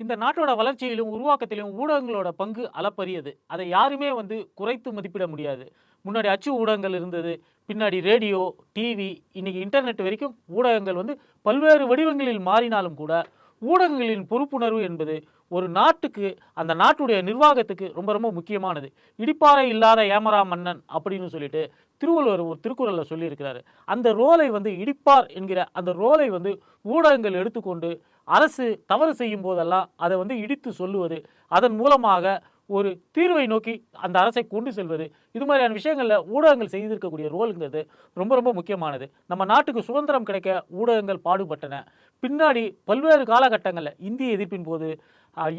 இந்த நாட்டோட வளர்ச்சியிலும் உருவாக்கத்திலும் ஊடகங்களோட பங்கு அளப்பரியது. அதை யாருமே வந்து குறைத்து மதிப்பிட முடியாது. முன்னாடி அச்சு ஊடகங்கள் இருந்தது பின்னாடி ரேடியோ டிவி இன்னைக்கு இன்டர்நெட் வரைக்கும் ஊடகங்கள் வந்து பல்வேறு வடிவங்களில் மாறினாலும் கூட ஊடகங்களின் பொறுப்புணர்வு என்பது ஒரு நாட்டுக்கு அந்த நாட்டுடைய நிர்வாகத்துக்கு ரொம்ப ரொம்ப முக்கியமானது. இடிப்பாறை இல்லாத ஏமரா மன்னன் அப்படின்னு சொல்லிட்டு திருவள்ளுவர் ஒரு திருக்குறளில் சொல்லியிருக்கிறாரு. அந்த ரோலை வந்து இடிப்பார் என்கிற அந்த ரோலை வந்து ஊடகங்கள் எடுத்துக்கொண்டு அரசு தவறு செய்யும் போதெல்லாம் அதை வந்து இடித்து சொல்லுவது அதன் மூலமாக ஒரு தீர்வை நோக்கி அந்த அரசை கொண்டு செல்வது. இது மாதிரியான விஷயங்களில் ஊடகங்கள் செய்திருக்கக்கூடிய ரோலுங்கிறது ரொம்ப ரொம்ப முக்கியமானது. நம்ம நாட்டுக்கு சுதந்திரம் கிடைக்க ஊடகங்கள் பாடுபட்டன. பின்னாடி பல்வேறு காலகட்டங்களில் இந்திய எதிர்ப்பின் போது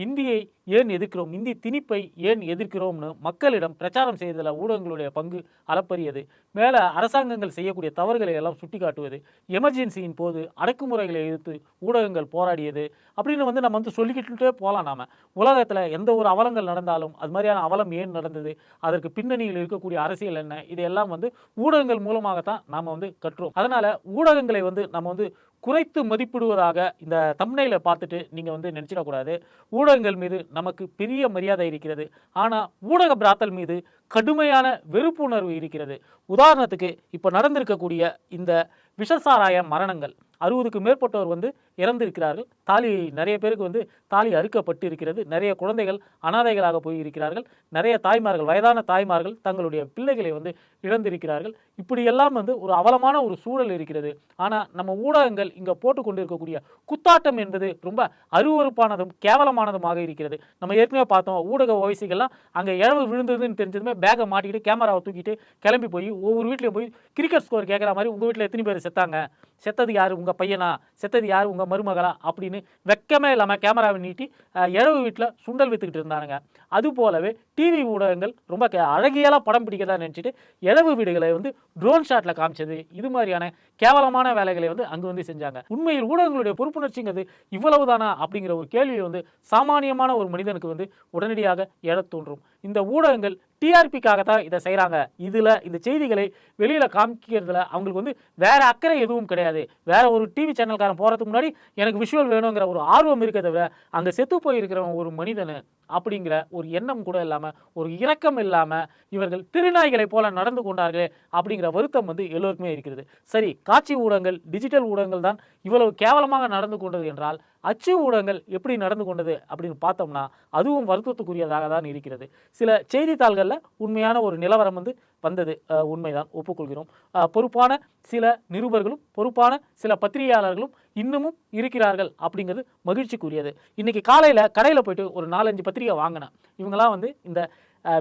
இந்தியை ஏன் எதிர்க்கிறோம்? இந்தி திணிப்பை ஏன் எதிர்க்கிறோம்னு மக்களிடம் பிரச்சாரம் செய்ததில் ஊடகங்களுடைய பங்கு அளப்பரியது. மேலே அரசாங்கங்கள் செய்யக்கூடிய தவறுகளை எல்லாம் சுட்டிக்காட்டுவது எமர்ஜென்சியின் போது அடக்குமுறைகளை எதிர்த்து ஊடகங்கள் போராடியது அப்படின்னு வந்து நம்ம வந்து சொல்லிக்கிட்டே போகலாம் நாம. உலகத்தில் எந்த ஒரு அவலங்கள் நடந்தாலும் அது மாதிரியான அவலம் ஏன் நடந்தது அதற்கு பின்னணியில் இருக்கக்கூடிய அரசியல் என்ன இதையெல்லாம் வந்து ஊடகங்கள் மூலமாகத்தான் நாம் வந்து கற்றோம். அதனால் ஊடகங்களை வந்து நம்ம வந்து குறைத்து மதிப்பிடுவதாக இந்த தமிழையில் பார்த்துட்டு நீங்கள் வந்து நினச்சிடக்கூடாது. ஊடகங்கள் மீது நமக்கு பெரிய மரியாதை இருக்கிறது. ஆனால் ஊடக பிராத்தல் மீது கடுமையான வெறுப்புணர்வு இருக்கிறது. உதாரணத்துக்கு இப்போ நடந்திருக்கக்கூடிய இந்த விஷசாராய மரணங்கள். அறுபதுக்கு மேற்பட்டோர் வந்து இறந்திருக்கிறார்கள். தாலி நிறைய பேருக்கு வந்து தாலி அறுக்கப்பட்டு இருக்கிறது நிறைய குழந்தைகள் அனாதைகளாக போய் இருக்கிறார்கள் நிறைய தாய்மார்கள் வயதான தாய்மார்கள் தங்களுடைய பிள்ளைகளை வந்து இழந்திருக்கிறார்கள். இப்படியெல்லாம் வந்து ஒரு அவலமான ஒரு சூழல் இருக்கிறது. ஆனால் நம்ம ஊடகங்கள் இங்கே போட்டு கொண்டிருக்கக்கூடிய குத்தாட்டம் என்பது ரொம்ப அருவறுப்பானதும் கேவலமானதுமாக இருக்கிறது. நம்ம ஏற்கனவே பார்த்தோம் ஊடக ஓய்சிகள்லாம் அங்கே இழவு விழுந்ததுன்னு தெரிஞ்சதுமே பேக்கை மாட்டிக்கிட்டு கேமராவை தூக்கிட்டு கிளம்பி போய் ஒவ்வொரு வீட்லையும் போய் கிரிக்கெட் ஸ்கோர் கேட்குற மாதிரி உங்கள் வீட்டில் எத்தனை பேர் செத்தாங்க? செத்தது யார்? உங்கள் பையனா செத்தது யார் உங்கள் மருமகளா அப்படின்னு வெக்கமே இல்லாமல் கேமராவை நீட்டி இரவு வீட்டில் சுண்டல் வித்துக்கிட்டு இருந்தானுங்க. அது போலவே டிவி ஊடகங்கள் ரொம்ப கே- அழகியலா படம் பிடிக்கிறதா நினச்சிட்டு இரவு வீடுகளை வந்து ட்ரோன் ஷாட்டில் காமிச்சது. இது மாதிரியான கேவலமான வேலைகளை வந்து அங்கே வந்து செஞ்சாங்க. உண்மையில் ஊடகங்களுடைய பொறுப்புணர்ச்சிங்கிறது இவ்வளவுதானா அப்படிங்கிற ஒரு கேள்வியை வந்து சாமானியமான ஒரு மனிதனுக்கு வந்து உடனடியாக எழத் தோன்றும். இந்த ஊடகங்கள் டிஆர்பிக்காக தான் இதை செய்கிறாங்க இதில் இந்த செய்திகளை வெளியில் காமிக்கிறதுல அவங்களுக்கு வந்து வேறு அக்கறை எதுவும் கிடையாது. வேறு ஒரு டிவி சேனல்காரன் போகிறதுக்கு முன்னாடி எனக்கு விஷுவல் வேணுங்கிற ஒரு ஆர்வம் இருக்க தவிர அங்கே செத்து போயிருக்கிறவன் ஒரு மனிதன் அப்படிங்கிற ஒரு எண்ணம் கூட இல்லாமல் ஒரு இரக்கம் இல்லாமல் இவர்கள் திருநாய்களைப் போல நடந்து கொண்டார்களே அப்படிங்கிற வருத்தம் வந்து எல்லோருக்குமே இருக்கிறது. சரி காட்சி ஊடகங்கள் டிஜிட்டல் ஊடகங்கள் தான் இவ்வளவு கேவலமாக நடந்து கொண்டது என்றால் அச்சு ஊடகங்கள் எப்படி நடந்து கொண்டது அப்படின்னு பார்த்தோம்னா அதுவும் வருத்தத்துக்குரியதாக தான் இருக்கிறது. சில செய்தித்தாள்களில் உண்மையான ஒரு நிலவரம் வந்து வந்தது. உண்மைதான். ஒப்புக்கொள்கிறோம். பொறுப்பான சில நிருபர்களும் பொறுப்பான சில பத்திரிகையாளர்களும் இன்னமும் இருக்கிறார்கள் அப்படிங்கிறது மகிழ்ச்சிக்குரியது. இன்றைக்கி காலையில் கடையில் போயிட்டு ஒரு நாலஞ்சு பத்திரிகை வாங்கினேன். இவங்களாம் வந்து இந்த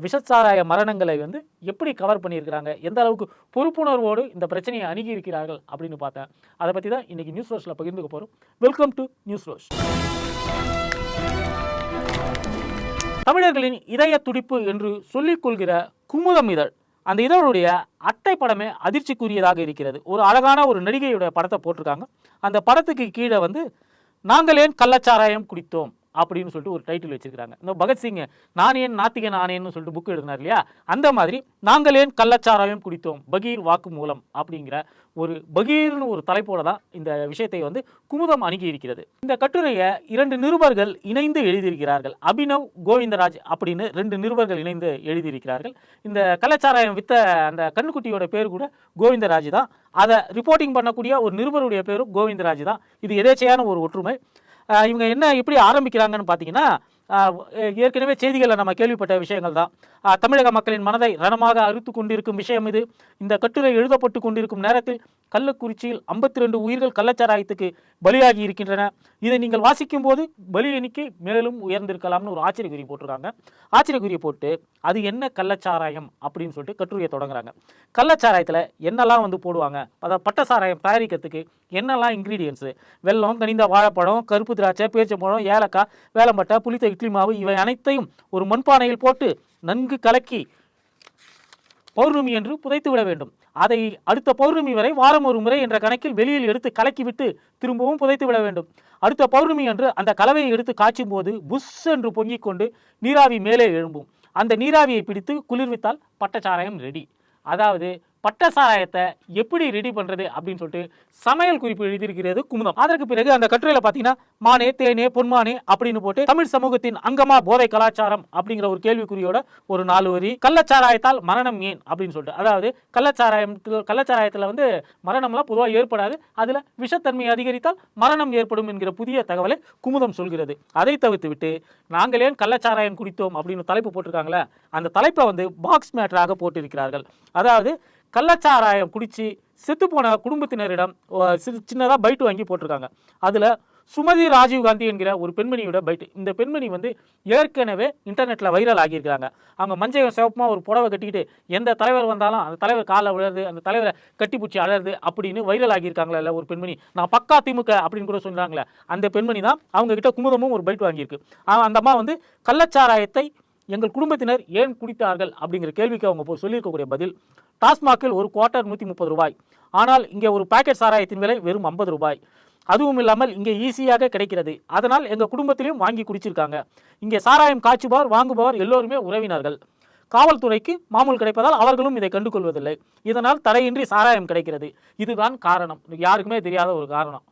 விஷச்சாராய மரணங்களை வந்து எப்படி கவர் பண்ணியிருக்கிறாங்க? எந்த அளவுக்கு பொறுப்புணர்வோடு இந்த பிரச்சனையை அணுகி இருக்கிறார்கள் அப்படின்னு பார்த்தேன். அதை பற்றி தான் இன்னைக்கு நியூஸ் ரோஷில் பகிர்ந்துக்க போகிறோம் வெல்கம் டு நியூஸ் ரோஸ் தமிழர்களின் இதய துடிப்பு என்று சொல்லிக் கொள்கிற குமுதம் இதழ். அந்த இதழுடைய அட்டை படமே அதிர்ச்சிக்குரியதாக இருக்கிறது. ஒரு அழகான ஒரு நடிகையுடைய படத்தை போட்டிருக்காங்க. அந்த படத்துக்கு கீழே வந்து நாங்கள் ஏன் கள்ளச்சாராயம் குடித்தோம்? அப்படின்னு சொல்லிட்டு ஒரு டைட்டில் வச்சிருக்காங்க இந்த பகத்சிங் நான் ஏன் நாத்திக நானேன்னு சொல்லிட்டு புக் எழுதினார் இல்லையா? அந்த மாதிரி நாங்கள் ஏன் கள்ளச்சாராயம் குடித்தோம்? பகீர் வாக்கு மூலம் அப்படிங்கிற ஒரு பகீர்னு ஒரு தலைப்போட தான் இந்த விஷயத்தை வந்து குமுதம் அணுகி இருக்கிறது. இந்த கட்டுரையை இரண்டு நிருபர்கள் இணைந்து எழுதியிருக்கிறார்கள். அபினவ் கோவிந்தராஜ் அப்படின்னு ரெண்டு நிருபர்கள் இணைந்து எழுதியிருக்கிறார்கள். இந்த கள்ளச்சாராயம் வித்த அந்த கண்ணுக்குட்டியோட பேர் கூட கோவிந்தராஜ் தான். அதை ரிப்போர்ட்டிங் பண்ணக்கூடிய ஒரு நிருபருடைய பேரும் கோவிந்தராஜ் தான். இது எதேச்சையான ஒரு ஒற்றுமை. இவங்க என்ன எப்படி ஆரம்பிக்கிறாங்கன்னு பார்த்தீங்கன்னா ஏற்கனவே செய்திகளில் நம்ம கேள்விப்பட்ட விஷயங்கள் தான். தமிழக மக்களின் மனதை ரணமாக அறுத்து கொண்டிருக்கும் விஷயம் இது. இந்த கட்டுரை எழுதப்பட்டு கொண்டிருக்கும் நேரத்தில் கள்ளக்குறிச்சியில் ஐம்பத்தி ரெண்டு உயிர்கள் கள்ளச்சாராயத்துக்கு பலியாகி இருக்கின்றன. இதை நீங்கள் வாசிக்கும் போது பலி எண்ணிக்கை மேலும் உயர்ந்திருக்கலாம்னு ஒரு ஆச்சரியக்குறி போட்டிருக்காங்க. ஆச்சரியக்குறி போட்டு அது என்ன கள்ளச்சாராயம் அப்படின்னு சொல்லிட்டு கட்டுரையை தொடங்குறாங்க. கள்ளச்சாராயத்தில் என்னெல்லாம் வந்து போடுவாங்க? அதாவது பட்ட சாராயம் தயாரிக்கிறதுக்கு என்னெல்லாம் இன்க்ரீடியன்ஸு வெல்லம் கனிந்த வாழைப்பழம் கருப்பு திராட்சை பேச்சம்பழம் ஏலக்காய் வேலம்பட்டை புளித்த இட்லி மாவு இவை அனைத்தையும் ஒரு மண்பானையில் போட்டு நன்கு கலக்கி பௌர்ணமி என்று புதைத்து விட வேண்டும். அதை அடுத்த பௌர்ணமி வரை வாரம் ஒரு முறை என்ற கணக்கில் வெளியில் எடுத்து கலக்கிவிட்டு திரும்பவும் புதைத்து விட வேண்டும். அடுத்த பௌர்ணமி அன்று அந்த கலவையை எடுத்து காய்ச்சும் போது புஷ் என்று பொங்கிக் கொண்டு நீராவி மேலே எழும்பும். அந்த நீராவியை பிடித்து குளிர்வித்தால் பட்டச்சாராயம் ரெடி அதாவது பட்ட சாராயத்தை எப்படி ரெடி பண்ணுறது அப்படின்னு சொல்லிட்டு சமையல் குறிப்பு எழுதியிருக்கிறது குமுதம். அதற்கு பிறகு அந்த கட்டுரையில் பார்த்தீங்கன்னா மானே தேனே பொன்மானே அப்படின்னு போட்டு தமிழ் சமூகத்தின் அங்கமா போதை கலாச்சாரம் அப்படிங்கிற ஒரு கேள்விக்குறியோட ஒரு நாலு வரி. கள்ளச்சாராயத்தால் மரணம் ஏன் அப்படின்னு சொல்லிட்டு. அதாவது கள்ளச்சாராயம் கள்ளச்சாராயத்தில் வந்து மரணம்லாம் பொதுவாக ஏற்படாது. அதில் விஷத்தன்மை அதிகரித்தால் மரணம் ஏற்படும் என்கிற புதிய தகவலை குமுதம் சொல்கிறது. அதை தவிர்த்து விட்டு நாங்களே கள்ளச்சாராயம் குடித்தோம் அப்படின்னு தலைப்பு போட்டிருக்காங்களே அந்த தலைப்பை வந்து பாக்ஸ் மேட்டராக போட்டிருக்கிறார்கள். அதாவது கள்ளச்சாராயம் குடிச்சு செத்துப்போன குடும்பத்தினரிடம் சின்னதாக பைட்டு வாங்கி போட்டிருக்காங்க. அதில் சுமதி ராஜீவ் காந்தி என்கிற ஒரு பெண்மணியோட பைட்டு. இந்த பெண்மணி வந்து ஏற்கனவே இன்டர்நெட்டில் வைரல் ஆகியிருக்கிறாங்க. அவங்க மஞ்சள் சிவப்புமா ஒரு புடவை கட்டிக்கிட்டு எந்த தலைவர் வந்தாலும் அந்த தலைவர் காலை விழுறது அந்த தலைவரை கட்டிப்பிடிச்சி அழறது அப்படின்னு வைரல் ஆகியிருக்காங்களே இல்லை ஒரு பெண்மணி. நான் பக்கா திமுக அப்படின்னு கூட சொல்கிறாங்களே அந்த பெண்மணி தான் அவங்கக்கிட்ட குமுதமும் ஒரு பைட் வாங்கியிருக்கு. அந்த அம்மா வந்து கள்ளச்சாராயத்தை எங்கள் குடும்பத்தினர் ஏன் குடித்தார்கள் அப்படிங்கிற கேள்விக்கு அவங்க இப்போ சொல்லியிருக்கக்கூடிய பதில் டாஸ்மாகில் ஒரு குவார்ட்டர் நூற்றி முப்பது ரூபாய். ஆனால் இங்கே ஒரு பாக்கெட் சாராயத்தின் விலை வெறும் ஐம்பது ரூபாய். அதுவும் இல்லாமல் இங்கே ஈஸியாக கிடைக்கிறது. அதனால் எங்கள் குடும்பத்திலையும் வாங்கி குடிச்சிருக்காங்க. இங்கே சாராயம் காய்ச்சுபவர் வாங்குபவர் எல்லோருமே உறவினர்கள். காவல்துறைக்கு மாமூல் கிடைப்பதால் அவர்களும் இதை கண்டுகொள்வதில்லை. இதனால் தடையின்றி சாராயம் கிடைக்கிறது. இதுதான் காரணம். யாருக்குமே தெரியாத ஒரு காரணம்.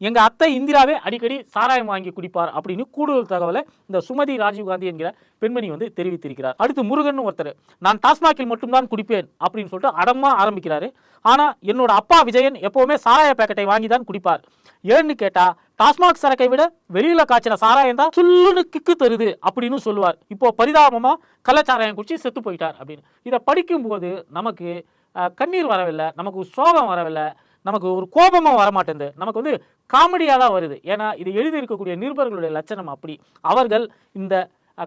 எங்கள் அத்தை இந்திராவே அடிக்கடி சாராயம் வாங்கி குடிப்பார் அப்படின்னு கூடுதல் தகவலை இந்த சுமதி ராஜீவ்காந்தி என்கிற பெண்மணி வந்து தெரிவித்திருக்கிறார். அடுத்து முருகன் ஒருத்தர். நான் டாஸ்மாகில் மட்டும்தான் குடிப்பேன் அப்படின்னு சொல்லிட்டு அடமா ஆரம்பிக்கிறாரு. ஆனால் என்னோட அப்பா விஜயன் எப்போவுமே சாராய பேக்கெட்டை வாங்கி தான் குடிப்பார். ஏன்னு கேட்டால் டாஸ்மாக் சரக்கை விட வெளியில காய்ச்சின சாராயம் தான் சுல்லுன்னு கிக்கு தருது அப்படின்னு சொல்லுவார். இப்போ பரிதாபமா கள்ளச்சாராயம் குடிச்சு செத்து போயிட்டார் அப்படின்னு. இதை படிக்கும்போது நமக்கு கண்ணீர் வரவில்லை நமக்கு சோகம் வரவில்லை நமக்கு ஒரு கோபமும் வரமாட்டேங்குது. நமக்கு வந்து காமெடியாக தான் வருது. ஏன்னா இது எழுதியிருக்கக்கூடிய நிருபர்களுடைய லட்சணம் அப்படி. அவர்கள் இந்த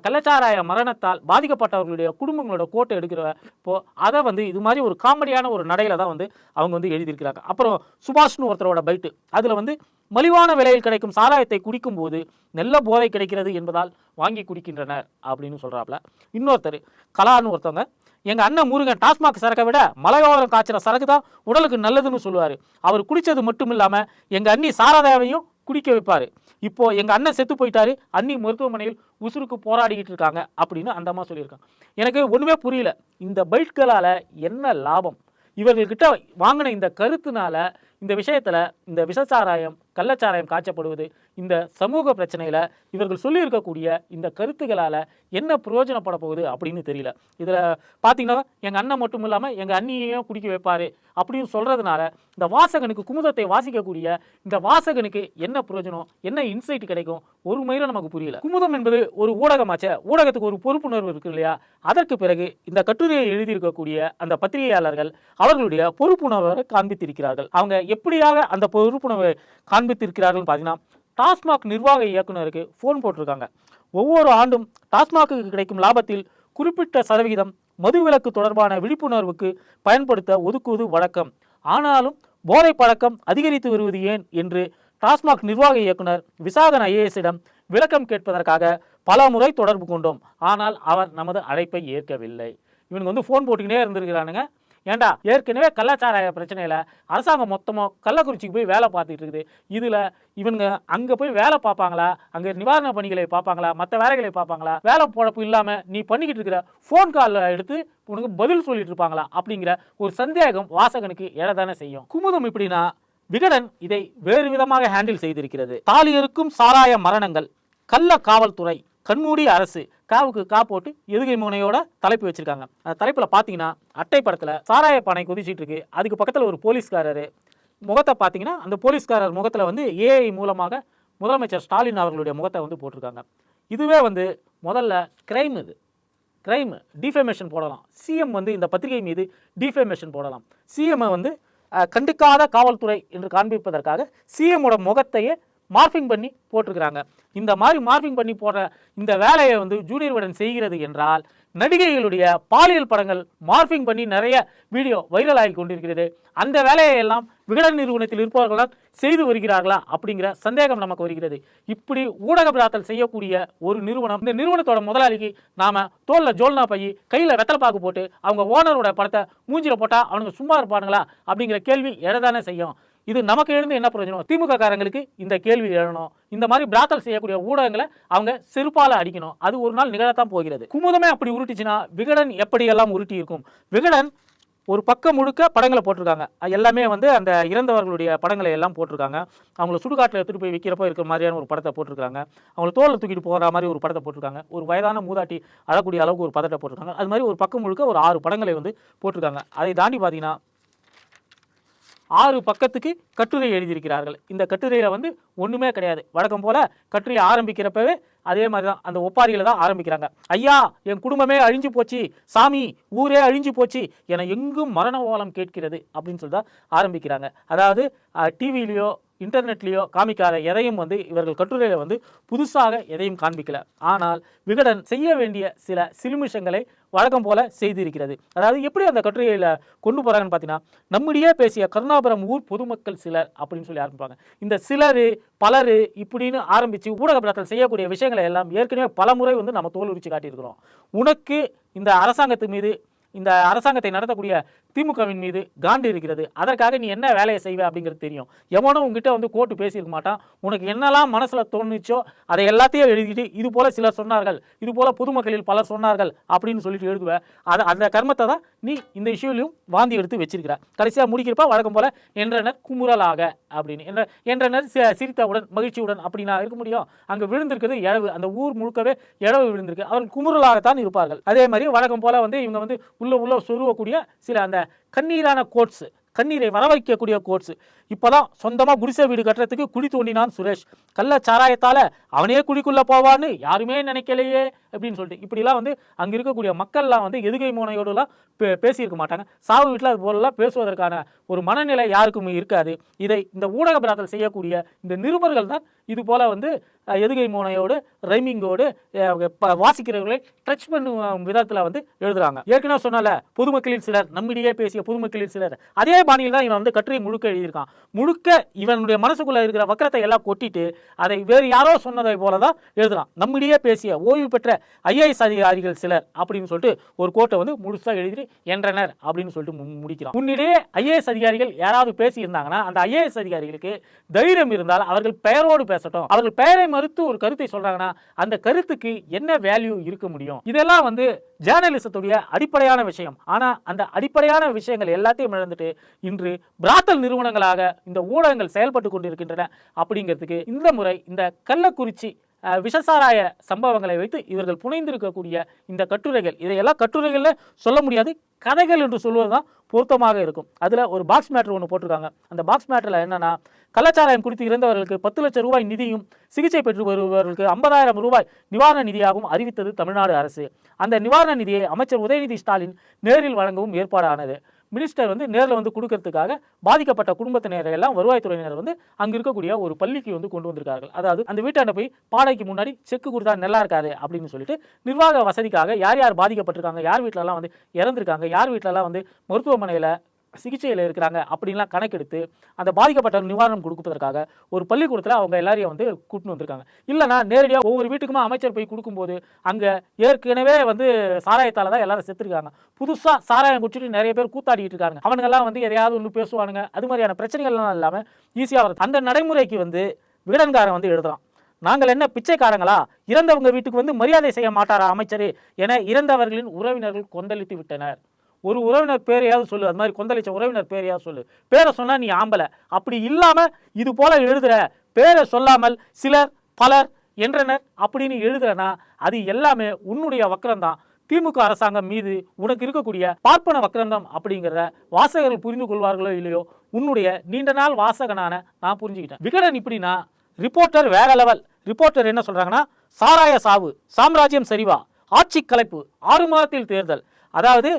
கள்ளச்சாராய மரணத்தால் பாதிக்கப்பட்டவர்களுடைய குடும்பங்களோட கோட்டை எடுக்கிறப்போ அதை வந்து இது மாதிரி ஒரு காமெடியான ஒரு நடையில தான் வந்து அவங்க வந்து எழுதியிருக்கிறாங்க. அப்புறம் சுபாஷ்னு ஒருத்தரோட பைட்டு. அதில் வந்து மலிவான விலையில் கிடைக்கும் சாராயத்தை குடிக்கும்போது நல்ல போதை கிடைக்கிறது என்பதால் வாங்கி குடிக்கின்றனர் அப்படின்னு சொல்கிறாப்புல இன்னொருத்தர் கலான்னு ஒருத்தவங்க எங்கள் அண்ணன் முருகன் டாஸ்மாக் சரக்கை விட மலையோரம் காய்ச்சிற சரக்கு தான் உடலுக்கு நல்லதுன்னு சொல்லுவார். அவர் குடித்தது மட்டும் இல்லாமல் எங்கள் அண்ணி சாரதாவையும் குடிக்க வைப்பார். இப்போது எங்கள் அண்ணன் செத்து போயிட்டாரு. அண்ணி மருத்துவமனையில் உசுருக்கு போராடிக்கிட்டு இருக்காங்க அப்படின்னு அந்த அம்மா சொல்லியிருக்காங்க. எனக்கு ஒன்றுமே புரியல. இந்த பைட்களால் என்ன லாபம்? இவர்கள்கிட்ட வாங்கின இந்த கருத்துனால இந்த விஷயத்தில் இந்த விஷச்சாராயம் கள்ளச்சாராயம் காய்ச்சப்படுவது இந்த சமூக பிரச்சனையில் இவர்கள் சொல்லியிருக்கக்கூடிய இந்த கருத்துக்களால் என்ன பிரயோஜனப்பட போகுது அப்படின்னு தெரியல. இதில் பார்த்தீங்கன்னா எங்கள் அண்ணன் மட்டும் இல்லாமல் எங்கள் அண்ணியையும் குடிக்க வைப்பார் அப்படின்னு சொல்கிறதுனால இந்த வாசகனுக்கு குமுதத்தை வாசிக்கக்கூடிய இந்த வாசகனுக்கு என்ன பிரயோஜனம் என்ன இன்சைட் கிடைக்கும் ஒரு மயிரும் நமக்கு புரியல. குமுதம் என்பது ஒரு ஊடகமாச்சே ஊடகத்துக்கு ஒரு பொறுப்புணர்வு இருக்கு இல்லையா? அதற்கு பிறகு இந்த கட்டுரையை எழுதியிருக்கக்கூடிய அந்த பத்திரிகையாளர்கள் அவர்களுடைய பொறுப்புணர்வை காண்பித்திருக்கிறார்கள். அவங்க எப்படியாக அந்த பொறுப்புணர்வை காண்பித்திருக்கிறார்கள் பார்த்தீங்கன்னா டாஸ்மாக் நிர்வாக இயக்குனருக்கு ஃபோன் போட்டிருக்காங்க. ஒவ்வொரு ஆண்டும் டாஸ்மாக்கு கிடைக்கும் லாபத்தில் குறிப்பிட்ட சதவிகிதம் மதுவிலக்கு தொடர்பான விழிப்புணர்வுக்கு பயன்படுத்த ஒதுக்குவது வழக்கம். ஆனாலும் போதை பழக்கம் அதிகரித்து வருவது ஏன் என்று டாஸ்மாக் நிர்வாக இயக்குனர் விசாகன் ஐஏஎஸிடம் விளக்கம் கேட்பதற்காக பல முறை தொடர்பு கொண்டோம். ஆனால் அவர் நமது அழைப்பை ஏற்கவில்லை. இவனுக்கு வந்து ஃபோன் போட்டுக்கிட்டே இருந்திருக்கிறானுங்க. ஏன்டா ஏற்கனவே கள்ளச்சாராய பிரச்சனையில் அரசாங்கம் மொத்தமாக கள்ளக்குறிச்சிக்கு போய் வேலை பார்த்துட்டு இருக்குது. இதில் இவனுங்க அங்கே போய் வேலை பார்ப்பாங்களா? அங்கே நிவாரண பணிகளை பார்ப்பாங்களா? மற்ற வேலைகளை பார்ப்பாங்களா? வேலை பொழப்பு இல்லாமல் நீ பண்ணிக்கிட்டு இருக்கிற ஃபோன் காலில் எடுத்து உனக்கு பதில் சொல்லிட்டு இருப்பாங்களா? அப்படிங்கிற ஒரு சந்தேகம் வாசகனுக்கு எழதானே செய்யும். குமுதம் இப்படின்னா விகடன் இதை வேறு விதமாக ஹேண்டில் செய்திருக்கிறது. தாலியருக்கும் சாராய மரணங்கள். கள்ள காவல்துறை கண்மூடி அரசு காவுக்கு கா போட்டு எதுகை முனையோட தலைப்பு வச்சிருக்காங்க. அந்த தலைப்பில் பார்த்தீங்கன்னா அட்டை படத்தில் சாராய பானை குதிச்சிட்டு இருக்கு. அதுக்கு பக்கத்தில் ஒரு போலீஸ்காரரு. முகத்தை பார்த்தீங்கன்னா அந்த போலீஸ்காரர் முகத்தில் வந்து ஏஐ மூலமாக முதலமைச்சர் ஸ்டாலின் அவர்களுடைய முகத்தை வந்து போட்டிருக்காங்க. இதுவே வந்து முதல்ல கிரைம் இது. கிரைம் டிஃபேமேஷன் போடலாம். சிஎம் வந்து இந்த பத்திரிகை மீது டிஃபேமேஷன் போடலாம். சிஎம்மை வந்து கண்டுக்காத காவல்துறை என்று காண்பிப்பதற்காக சிஎம்மோட முகத்தையே மார்ஃபிங் பண்ணி போட்டிருக்கிறாங்க. இந்த மாதிரி மார்ஃபிங் பண்ணி போடுற இந்த வேலையை வந்து ஜூனியர் விடன் செய்கிறது என்றால் நடிகைகளுடைய பாலியல் படங்கள் மார்ஃபிங் பண்ணி நிறைய வீடியோ வைரல் ஆகி கொண்டிருக்கிறது. அந்த வேலையை எல்லாம் விகடன் நிறுவனத்தில் இருப்பவர்கள் தான் செய்து வருகிறார்களா அப்படிங்கிற சந்தேகம் நமக்கு வருகிறது. இப்படி ஊடக பிராத்தல் செய்யக்கூடிய ஒரு நிறுவனம் இந்த நிறுவனத்தோட முதலாளிக்கு நாம தோல்ல ஜோல்னா பையி கையில வெத்தலை பாக்கு போட்டு அவங்க ஓனரோட படத்தை மூஞ்சில போட்டா அவனுங்க சும்மா இருப்பானுங்களா அப்படிங்கிற கேள்வி எழதானே செய்யும். இது நமக்கு எழுந்து என்ன பிரயோஜனம்? திமுக காரங்களுக்கு இந்த கேள்வி எழணும். இந்த மாதிரி பிராத்தல் செய்யக்கூடிய ஊடகங்களை அவங்க செருப்பால அடிக்கணும். அது ஒரு நாள் நிகழத்தான் போகிறது. குமுதமே அப்படி உருட்டுச்சுன்னா விகடன் எப்படியெல்லாம் உருட்டி இருக்கும் விகடன் ஒரு பக்கம் முழுக்க படங்களை போட்டிருக்காங்க. அது எல்லாமே வந்து அந்த இறந்தவர்களுடைய படங்களை எல்லாம் போட்டிருக்காங்க. அவங்கள சுடுகாட்டில் எடுத்துகிட்டு போய் விற்கிறப்போ இருக்கிற மாதிரியான ஒரு படத்தை போட்டிருக்காங்க. அவங்கள தோலை தூக்கிட்டு போகிற மாதிரி ஒரு படத்தை போட்டிருக்காங்க. ஒரு வயதான மூதாட்டி அழக்கூடிய அளவுக்கு ஒரு படத்தை போட்டிருக்காங்க. அது மாதிரி ஒரு பக்கம் முழுக்க ஒரு ஆறு படங்களை வந்து போட்டிருக்காங்க. அதை தாண்டி பார்த்தீங்கன்னா ஆறு பக்கத்துக்கு கட்டுரை எழுதியிருக்கிறார்கள். இந்த கட்டுரையில் வந்து ஒன்றுமே கிடையாது. வழக்கம் போல் கட்டுரையை ஆரம்பிக்கிறப்பவே அதே மாதிரி தான் அந்த ஒப்பாரிகளை தான் ஆரம்பிக்கிறாங்க. ஐயா என் குடும்பமே அழிஞ்சு போச்சு. சாமி ஊரே அழிஞ்சு போச்சு. என எங்கும் மரண ஓலம் கேட்கிறது அப்படின்னு சொல்லி தான் ஆரம்பிக்கிறாங்க. அதாவது டிவிலேயோ இன்டர்நெட்லேயோ காமிக்காத எதையும் வந்து இவர்கள் கட்டுரையில் வந்து புதுசாக எதையும் காண்பிக்கல. ஆனால் விகடன் செய்ய வேண்டிய சில சிலுமிஷங்களை வழக்கம் போல செய்திருக்கிறது. அதாவது எப்படி அந்த கட்டுரையில் கொண்டு போகிறாங்கன்னு பார்த்தீங்கன்னா நம்மிடையே பேசிய கருணாபுரம் ஊர் பொதுமக்கள் சிலர் அப்படின்னு சொல்லி ஆரம்பிப்பாங்க. இந்த சிலர் பலர் இப்படின்னு ஆரம்பித்து ஊடகப்படத்தில் செய்யக்கூடிய விஷயங்களை எல்லாம் ஏற்கனவே பல முறை வந்து நம்ம தோல் உரிச்சு காட்டியிருக்கிறோம். உனக்கு இந்த அரசாங்கத்து மீது இந்த அரசாங்கத்தை நடத்தக்கூடிய திமுகவின் மீது காண்டு இருக்கிறது. அதற்காக நீ என்ன வேலையை செய்வ அப்படிங்கிறது தெரியும். எவனும் உங்ககிட்ட வந்து கோர்ட்டு பேசியிருக்க மாட்டான். உனக்கு என்னெல்லாம் மனசில் தோணுச்சோ அதை எல்லாத்தையும் எழுதிட்டு இது போல சிலர் சொன்னார்கள் இது போல் பொதுமக்களில் பலர் சொன்னார்கள் அப்படின்னு சொல்லிட்டு எழுதுவேன் அதை அந்த கர்மத்தை தான் நீ இந்த இஷ்யூலையும் வாந்தி எடுத்து வச்சிருக்கிற. கடைசியாக முடிக்கிறப்ப வழக்கம் போல என்றனர் குமுறலாக அப்படின்னு. என்ற என்றனர் சிரித்தவுடன் மகிழ்ச்சியுடன் அப்படின்னா இருக்க முடியும். அங்கே விழுந்திருக்கிறது இழவு அந்த ஊர் முழுக்கவே இழவு விழுந்திருக்கு. அவர்கள் குமுறலாகத்தான் இருப்பார்கள். அதே மாதிரி வழக்கம் போல வந்து இவங்க வந்து உள்ள உள்ள சொருவக்கூடிய சில அந்த கண்ணீரான கோட்ஸ் கண்ணீரை வரவைக்கக்கூடிய கோட்ஸ் இப்போதான் சொந்தமாக குடிசை வீடு கட்டுறதுக்கு குழி தோண்டினான் சுரேஷ். கள்ள சாராயத்தால் அவனே குழிக்குள்ளே போவான்னு யாருமே நினைக்கலையே அப்படின்னு சொல்லிட்டு. இப்படிலாம் வந்து அங்கே இருக்கக்கூடிய மக்கள்லாம் வந்து எதுகை மோனையோடுலாம் பே பேசியிருக்க மாட்டாங்க. சாவு வீட்டில் அது போலலாம் பேசுவதற்கான ஒரு மனநிலை யாருக்கும் இருக்காது. இதை இந்த ஊடக பிராத்தல் செய்யக்கூடிய இந்த நிருபர்கள் தான் இது போல் வந்து எதுகை மோனையோடு ரைமிங்கோடு வாசிக்கிறவர்களை டச் பண்ணும் விதத்தில் வந்து எழுதுறாங்க. ஏற்கனவே சொன்னால பொதுமக்களில் சிலர் நம்மிடையே பேசிய பொதுமக்களில் சிலர். அதே பாணியில் தான் இவன் வந்து கட்டுரை முழுக்க எழுதியிருக்கான். முழுக்க இவனுடைய மனசுக்குள்ள இருக்கிற வக்கரத்தை எல்லாம் கொட்டிட்டு அதை வேறு யாரோ சொன்னதை போல தான் எழுதுறான். நம்மிடையே பேசிய ஓய்வு பெற்ற ஐஏஎஸ் அதிகாரிகள் சிலர் அப்படின்னு சொல்லிட்டு ஒரு கோட்டை வந்து முழுசாக எழுதி என்றனர் அப்படின்னு சொல்லிட்டு மு- முடிக்கிறான். முன்னிடையே ஐஏஎஸ் அதிகாரிகள் யாராவது பேசியிருந்தாங்கன்னா அந்த ஐஏஎஸ் அதிகாரிகளுக்கு தைரியம் இருந்தால் அவர்கள் பெயரோடு பேசட்டும். அவர்கள் பெயரை மறுத்து ஒரு கருத்தை சொல்றாங்கன்னா அந்த கருத்துக்கு என்ன வேல்யூ இருக்க முடியும்? இதெல்லாம் வந்து ஜேர்னலிசத்துடைய அடிப்படையான விஷயம். ஆனா அந்த அடிப்படையான விஷயங்கள் எல்லாத்தையும் இழந்துட்டு இன்று பிராத்தல் நிறுவனங்களாக இந்த ஊடகங்கள் செயல்பட்டு கொண்டிருக்கின்றன அப்படிங்கிறதுக்கு இந்த முறை இந்த கள்ளக்குறிச்சி விஷசாராய சம்பவங்களை வைத்து இவர்கள் புனைந்திருக்கக்கூடிய இந்த கட்டுரைகள். இதையெல்லாம் கட்டுரைகளில் சொல்ல முடியாது கதைகள் என்று சொல்வது தான் பொருத்தமாக இருக்கும். அதில் ஒரு பாக்ஸ் மேட்ரு ஒன்று போட்டிருக்காங்க. அந்த பாக்ஸ் மேட்டரில் என்னன்னா கள்ளச்சாராயம் குறித்து இறந்தவர்களுக்கு பத்து லட்சம் ரூபாய் நிதியும் சிகிச்சை பெற்று வருபவர்களுக்கு ஐம்பதாயிரம் ரூபாய் நிவாரண நிதியாகவும் அறிவித்தது தமிழ்நாடு அரசு. அந்த நிவாரண நிதியை அமைச்சர் உதயநிதி ஸ்டாலின் நேரில் வழங்கவும் ஏற்பாடானது. மினிஸ்டர் வந்து நேரில் வந்து கொடுக்கறதுக்காக பாதிக்கப்பட்ட குடும்பத்தினரை எல்லாம் வருவாய்த்துறையினர் வந்து அங்கே இருக்கக்கூடிய ஒரு பள்ளிக்கு வந்து கொண்டு வந்திருக்கார்கள். அதாவது அந்த வீட்டாண்ட போய் பாடைக்கு முன்னாடி செக்கு கொடுத்தா நல்லா இருக்காது அப்படின்னு சொல்லிட்டு நிர்வாக வசதிக்காக யார் யார் பாதிக்கப்பட்டிருக்காங்க யார் வீட்டிலலாம் வந்து இறந்துருக்காங்க யார் வீட்டிலலாம் வந்து மருத்துவமனையில் சிகிச்சையில் இருக்கிறாங்க அப்படின்லாம் கணக்கெடுத்து அந்த பாதிக்கப்பட்ட நிவாரணம் கொடுப்பதற்காக ஒரு பள்ளிக்கூடத்தில் அவங்க எல்லாரையும் வந்து கூட்டின்னு வந்திருக்காங்க. இல்லைனா நேரடியாக ஒவ்வொரு வீட்டுக்குமா அமைச்சர் போய் கொடுக்கும்போது அங்கே ஏற்கனவே வந்து சாராயத்தால் தான் எல்லாரும் செத்துருக்காங்க. புதுசாக சாராயம் குடிச்சிட்டு நிறைய பேர் கூத்தாடிட்டு இருக்காங்க. அவனுங்கெல்லாம் வந்து எதையாவது ஒன்று பேசுவானுங்க. அது மாதிரியான பிரச்சனைகள்லாம் இல்லாமல் ஈஸியாக வருது அந்த நடைமுறைக்கு வந்து விகடன்காரன் வந்து எழுதுறான். நாங்கள் என்ன பிச்சைக்காரங்களா? இறந்தவங்க வீட்டுக்கு வந்து மரியாதை செய்ய மாட்டாரா அமைச்சர்? என இறந்தவர்களின் உறவினர்கள் கொந்தளித்து விட்டனர். ஒரு உறவினர் பேரையாவது சொல்லு. அது மாதிரி கொந்தளிச்ச உறவினர் பேரையாவது சொல்லு. பேரை சொன்னால் நீ ஆம்பலை அப்படி இல்லாமல் இது போல எழுதுகிற பேரை சொல்லாமல் சிலர் பலர் என்றனர் அப்படின்னு எழுதுறனா அது எல்லாமே உன்னுடைய வக்கரம்தான். திமுக அரசாங்கம் மீது உனக்கு இருக்கக்கூடிய பார்ப்பன வக்கரந்தம் அப்படிங்கிறத வாசகர்கள் புரிந்து கொள்வார்களோ இல்லையோ உன்னுடைய நீண்ட நாள் வாசகனான நான் புரிஞ்சுக்கிட்டேன். விகடன் இப்படின்னா ரிப்போர்ட்டர் வேற லெவல் ரிப்போர்ட்டர் என்ன சொல்கிறாங்கன்னா சாராய சாவு சாம்ராஜ்யம் சரிவா ஆட்சி கலைப்பு ஆறு மாதத்தில் தேர்தல். அதாவது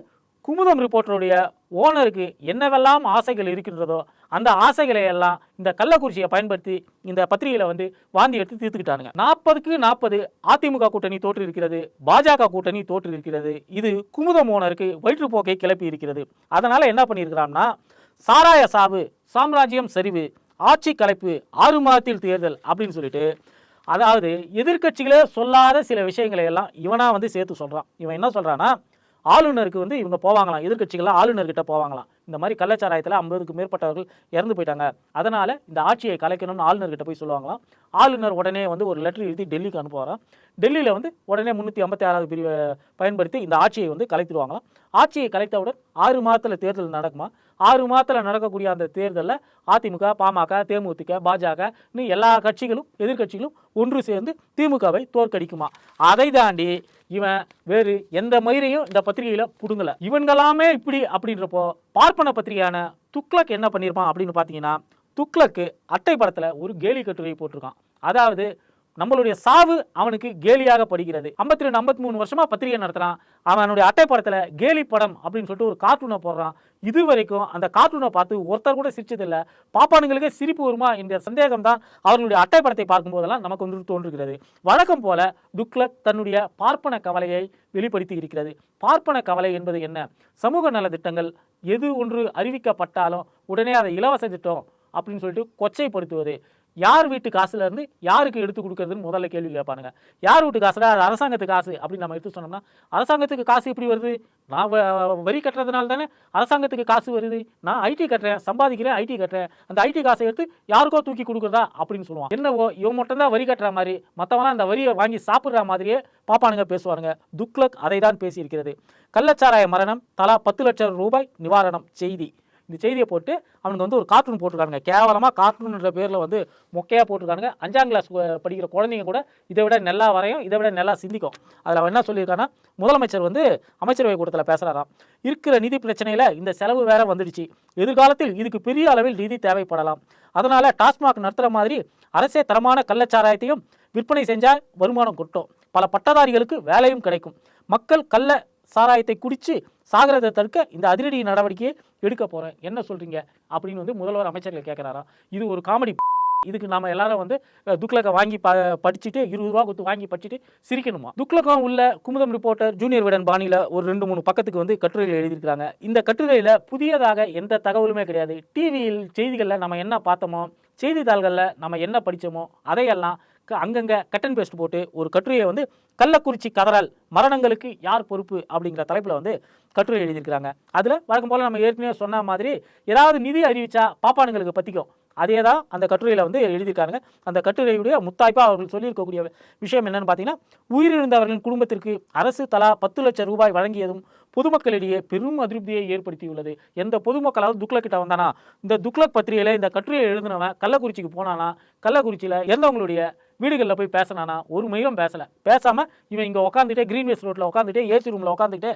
குமுதம் ரிப்போர்ட்டருடைய ஓனருக்கு என்னவெல்லாம் ஆசைகள் இருக்கின்றதோ அந்த ஆசைகளை எல்லாம் இந்த கள்ளக்குறிச்சியை பயன்படுத்தி இந்த பத்திரிகையில வந்து வாந்தி எடுத்து தீர்த்துக்கிட்டானுங்க. நாற்பதுக்கு நாற்பது அதிமுக கூட்டணி தோற்று இருக்கிறது பாஜக கூட்டணி தோற்று இருக்கிறது இது குமுதம் ஓனருக்கு வயிற்றுப்போக்கை கிளப்பி இருக்கிறது. அதனால என்ன பண்ணியிருக்கிறான்னா சாராய சாவு சாம்ராஜ்யம் சரிவு ஆட்சி கலைப்பு ஆறு மாதத்தில் தேர்தல் அப்படின்னு சொல்லிட்டு அதாவது எதிர்க்கட்சிகளே சொல்லாத சில விஷயங்களை எல்லாம் இவனா வந்து சேர்த்து சொல்றான். இவன் என்ன சொல்றான்னா ஆளுநருக்கு வந்து இவங்க போவாங்களாம் எதிர்கட்சிகள்லாம் ஆளுநர்கிட்ட போவாங்களாம். இந்த மாதிரி கள்ளச்சாராயத்தில் ஐம்பதுக்கு மேற்பட்டவர்கள் இறந்து போயிட்டாங்க. அதனால் இந்த ஆட்சியை கலைக்கணும்னு ஆளுநர்கிட்ட போய் சொல்லுவாங்களாம். ஆளுநர் உடனே வந்து ஒரு லெட்டர் எழுதி டெல்லிக்கு அனுப்புவாராம். டெல்லியில் வந்து உடனே முந்நூற்றி ஐம்பத்தி ஆறாவது பிரிவை பயன்படுத்தி இந்த ஆட்சியை வந்து கலைத்துடுவாங்களாம். ஆட்சியை கலைத்தவுடன் ஆறு மாதத்தில் தேர்தல் நடக்குமா? ஆறு மாதத்தில் நடக்கக்கூடிய அந்த தேர்தலில் அதிமுக பாமக தேமுதிக பாஜக இன்னும் எல்லா கட்சிகளும் எதிர்க்கட்சிகளும் ஒன்று சேர்ந்து திமுகவை தோற்கடிக்குமா? அதை தாண்டி இவன் வேறு எந்த மயிரையும் இந்த பத்திரிகையில் பிடுங்கலை. இவன்களாமே இப்படி அப்படின்றப்போ பார்ப்பன பத்திரிகையான துக்ளக் என்ன பண்ணியிருப்பான் அப்படின்னு பார்த்தீங்கன்னா துக்ளக்கு அட்டை படத்தில் ஒரு கேலி கட்டுரை போட்டிருக்கான். அதாவது நம்மளுடைய சாவு அவனுக்கு கேலியாக படுகிறது. ஐம்பத்தி ரெண்டு ஐம்பத்தி மூணு வருஷமாக பத்திரிகை நடத்துறான். அவனுடைய அட்டை படத்தில் கேலி படம் அப்படின்னு சொல்லிட்டு ஒரு கார்ட்டூனை போடுறான். இது வரைக்கும் அந்த கார்ட்டூனை பார்த்து ஒருத்தர் கூட சிரிச்சதில்லை. பாப்பானுங்களுக்கே சிரிப்பு வருமா என்ற சந்தேகம் தான் அவர்களுடைய அட்டை படத்தை பார்க்கும்போதெல்லாம் நமக்கு வந்து தோன்றுகிறது. வழக்கம் போல துக்ளக் தன்னுடைய பார்ப்பன கவலையை வெளிப்படுத்தி இருக்கிறது. பார்ப்பன கவலை என்பது என்ன? சமூக நல திட்டங்கள் எது ஒன்று அறிவிக்கப்பட்டாலும் உடனே அதை இலவச திட்டம் அப்படின்னு சொல்லிட்டு கொச்சைப்படுத்துவது. யார் வீட்டு காசுல இருந்து யாருக்கு எடுத்து கொடுக்கறதுன்னு முதல்ல கேள்வி கேட்பானுங்க. யார் வீட்டு காசுல அது அரசாங்கத்துக்கு காசு அப்படின்னு நம்ம எடுத்து சொன்னோம்னா அரசாங்கத்துக்கு காசு எப்படி வருது? நான் வ- வரி கட்டுறதுனால தானே அரசாங்கத்துக்கு காசு வருது. நான் ஐடி கட்டுறேன் சம்பாதிக்கிறேன் ஐடி கட்டுறேன். அந்த ஐடி காசை எடுத்து யாருக்கோ தூக்கி கொடுக்குறதா அப்படின்னு சொல்லுவான். என்னவோ இவன் மட்டும் தான் வரி கட்டுற மாதிரி மற்றவங்களாம் அந்த வரியை வாங்கி சாப்பிட்ற மாதிரியே பாப்பானுங்க பேசுவானுங்க. துக்ளக் அதை தான் பேசியிருக்கிறது. கள்ளச்சாராய மரணம் தலா பத்து லட்சம் ரூபாய் நிவாரணம் செய்தி. இந்த செய்தியை போட்டு அவனுக்கு வந்து ஒரு கார்ட்டூன் போட்டிருக்கானுங்க. கேவலமாக கார்ட்டூன்ற பேரில் வந்து மொக்கையாக போட்டிருக்கானுங்க. அஞ்சாம் கிளாஸ் படிக்கிற குழந்தைங்க கூட இதை விட நல்லா வரையும் இதை விட நல்லா சிந்திக்கும். அதில் அவன் என்ன சொல்லியிருக்கான்னா முதலமைச்சர் வந்து அமைச்சரவை கூட்டத்தில் பேசுகிறாராம் இருக்கிற நிதி பிரச்சனையில் இந்த செலவு வேற வந்துடுச்சு. எதிர்காலத்தில் இதுக்கு பெரிய அளவில் நிதி தேவைப்படலாம். அதனால் டாஸ்மாக் நடத்துகிற மாதிரி அரசே தரமான கள்ளச்சாராயத்தையும் விற்பனை செஞ்சால் வருமானம் கொட்டும். பல பட்டதாரிகளுக்கு வேலையும் கிடைக்கும். மக்கள் கள்ள சாராயத்தை குடித்து சாகிறதை தடுக்க இந்த அதிரடி நடவடிக்கையை எடுக்க போகிறேன் என்ன சொல்கிறீங்க அப்படின்னு வந்து முதல்வர் அமைச்சர்கள் கேட்குறாராம் இது ஒரு காமெடி இதுக்கு நாம எல்லாரும் வந்து அஹ், வாங்கி ப படிச்சுட்டு இருபது ரூபா கொடுத்து வாங்கி படிச்சுட்டு சிரிக்கணுமா? துக்ளக்கம் உள்ள குமுதம் ரிப்போர்ட்டர் ஜூனியர் விடன் பாணியில் ஒரு ரெண்டு மூணு பக்கத்துக்கு வந்து கட்டுரைகள் எழுதியிருக்கிறாங்க. இந்த கட்டுரையில் புதியதாக எந்த தகவலுமே கிடையாது. டிவியில் செய்திகளில் நம்ம என்ன பார்த்தோமோ செய்தித்தாள்களில் நம்ம என்ன படித்தோமோ அதையெல்லாம் அங்கங்கே கட் அண்ட் பேஸ்ட் போட்டு ஒரு கட்டுரையை வந்து கள்ளக்குறிச்சி கதறல் மரணங்களுக்கு யார் பொறுப்பு அப்படிங்கிற தலைப்பில் வந்து கட்டுரை எழுதியிருக்கிறாங்க. அதில் வழக்கம் போல் நம்ம ஏற்கனவே சொன்ன மாதிரி ஏதாவது நிதி அறிவிச்சா பாப்பானுங்களுக்கு பற்றிக்கும் அதே தான் அந்த கட்டுரையில் வந்து எழுதியிருக்காங்க. அந்த கட்டுரையுடைய முத்தாய்ப்பாக அவர்கள் சொல்லியிருக்கக்கூடிய விஷயம் என்னென்னு பார்த்தீங்கன்னா உயிரிழந்தவர்களின் குடும்பத்திற்கு அரசு தலா பத்து லட்சம் ரூபாய் வழங்கியதும் பொதுமக்களிடையே பெரும் அதிருப்தியை ஏற்படுத்தியுள்ளது. எந்த பொதுமக்களாவது துக்ளக் கிட்ட வந்தானா? இந்த துக்ளக் பத்திரிகையில் இந்த கட்டுரையை எழுதினவன் கள்ளக்குறிச்சிக்கு போனானா? கள்ளக்குறிச்சியில் இறந்தவங்களுடைய வீடுகளில் போய் பேசினானா? ஒரு மயிலும் பேசலை. பேசாமல் இவன் இங்கே உட்காந்துட்டே கிரீன்வேஸ் ரோட்டில் உட்காந்துட்டே ஏசி ரூமில் உட்காந்துட்டு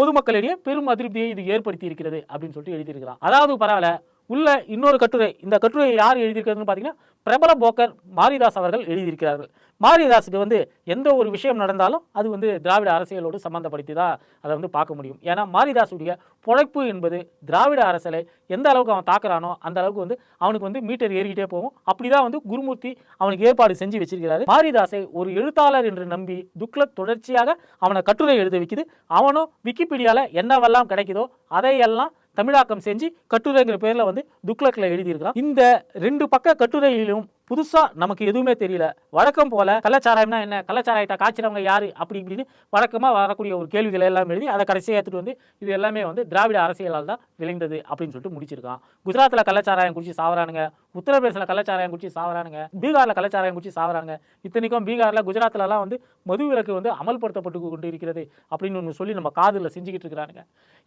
பொதுமக்களிடையே பெரும் அதிருப்தியை இது ஏற்படுத்தி இருக்கிறது அப்படின்னு சொல்லிட்டு எழுதியிருக்கிறான். அதாவது பரவாயில்ல உள்ள இன்னொரு கட்டுரை இந்த கட்டுரையை யார் எழுதியிருக்கிறதுன்னு பார்த்தீங்கன்னா பிரபல போக்கர் மாரிதாஸ் அவர்கள் எழுதியிருக்கிறார்கள். மாரிதாஸுக்கு வந்து எந்த ஒரு விஷயம் நடந்தாலும் அது வந்து திராவிட அரசியலோடு சம்பந்தப்படுத்தி தான் அதை வந்து பார்க்க முடியும். ஏன்னா மாரிதாஸுடைய பொழைப்பு என்பது திராவிட அரசியலை எந்த அளவுக்கு அவன் தாக்குறானோ அந்த அளவுக்கு வந்து அவனுக்கு வந்து மீட்டர் ஏறிக்கிட்டே போகும். அப்படிதான் வந்து குருமூர்த்தி அவனுக்கு ஏற்பாடு செஞ்சு வச்சிருக்கிறாரு. மாரிதாஸை ஒரு எழுத்தாளர் என்று நம்பி துக்ளக் தொடர்ச்சியாக அவனை கட்டுரை எழுத வைக்குது. அவனும் விக்கிபீடியாவில் என்னவெல்லாம் கிடைக்குதோ அதையெல்லாம் தமிழாக்கம் செஞ்சு கட்டுரைங்கிற பேரில் வந்து துக்ளக்ல எழுதியிருக்கிறான். இந்த ரெண்டு பக்க கட்டுரையிலும் புதுசாக நமக்கு எதுவுமே தெரியல. வழக்கம் போல கலாச்சாரம்னா என்ன? கலாச்சாரத்தை காய்ச்சிறவங்க யார்? அப்படி இப்படின்னு வழக்கமாக வரக்கூடிய ஒரு கேள்விகளை எல்லாம் எழுதி அதை கடைசியாக எடுத்துகிட்டு வந்து இது எல்லாமே வந்து திராவிட அரசியலால் தான் விளைந்தது அப்படின்னு சொல்லிட்டு முடிச்சிருக்கான். குஜராத்தில் கலாச்சாரம் குறித்து சாவறானுங்க. உத்தரப்பிரதேசில் கலாச்சாரம் குறித்து சாவறானுங்க. பீகாரில் கலாச்சாரம் குறித்து சாவறாங்க. இத்தனைக்கும் பீகாரில் குஜராத்திலலாம் வந்து மது விலக்கு வந்து அமல்படுத்தப்பட்டு கொண்டு இருக்கிறது அப்படின்னு ஒன்று சொல்லி நம்ம காதில் செஞ்சுக்கிட்டு இருக்கிறானுங்க.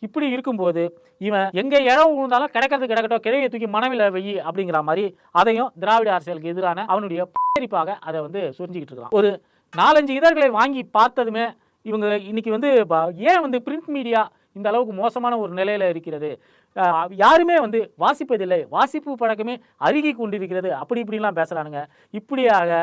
இப்படி இருக்கும்போது இவன் எங்கே இடம் விழுந்தாலும் கிடைக்கிறது கிடக்கட்டும் கிடையை தூக்கி மனவில வெயி அப்படிங்கிற மாதிரி அதையும் திராவிட அரசியலுக்கு எதிரான அவனுடைய பரிப்பாக அதை வந்து சுரிஞ்சிக்கிட்டு இருக்கான். ஒரு நாலஞ்சு இதழ்களை வாங்கி பார்த்ததுமே இவங்க இன்னைக்கு வந்து ஏன் வந்து பிரிண்ட் மீடியா இந்த அளவுக்கு மோசமான ஒரு நிலையில் இருக்கிறது? யாருமே வந்து வாசிப்பதில்லை. வாசிப்பு பழக்கமே அருகி கொண்டிருக்கிறது. அப்படி இப்படிலாம் பேசுறானுங்க. இப்படியாக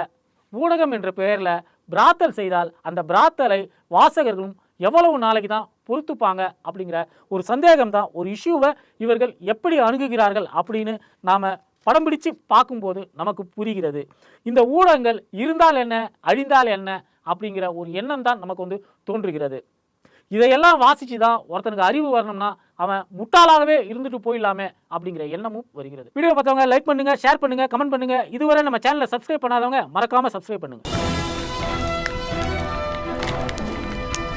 ஊடகம் என்ற பெயரில் பிராத்தல் செய்தால் அந்த பிராத்தலை வாசகர்களும் எவ்வளவு நாளைக்கு தான் பொறுத்துப்பாங்க அப்படிங்கிற ஒரு சந்தேகம் தான் ஒரு இஷ்யூவை இவர்கள் எப்படி அணுகுகிறார்கள் அப்படின்னு நாம் படம் பிடிச்சு பார்க்கும்போது நமக்கு புரிகிறது. இந்த ஊடகங்கள் இருந்தால் என்ன அழிந்தால் என்ன அப்படிங்கிற ஒரு எண்ணம் தான் நமக்கு வந்து தோன்றுகிறது. இதையெல்லாம் வாசித்து தான் ஒருத்தனுக்கு அறிவு வரணும்னா அவன் முட்டாளாகவே இருந்துட்டு போயிடலாமே அப்படிங்கிற எண்ணமும் வருகிறது. வீடியோ பார்த்தவங்க லைக் பண்ணுங்கள் ஷேர் பண்ணுங்கள் கமெண்ட் பண்ணுங்கள் இதுவரை நம்ம சேனலை சப்ஸ்கிரைப் பண்ணாதவங்க மறக்காமல் சப்ஸ்கிரைப் பண்ணுங்கள்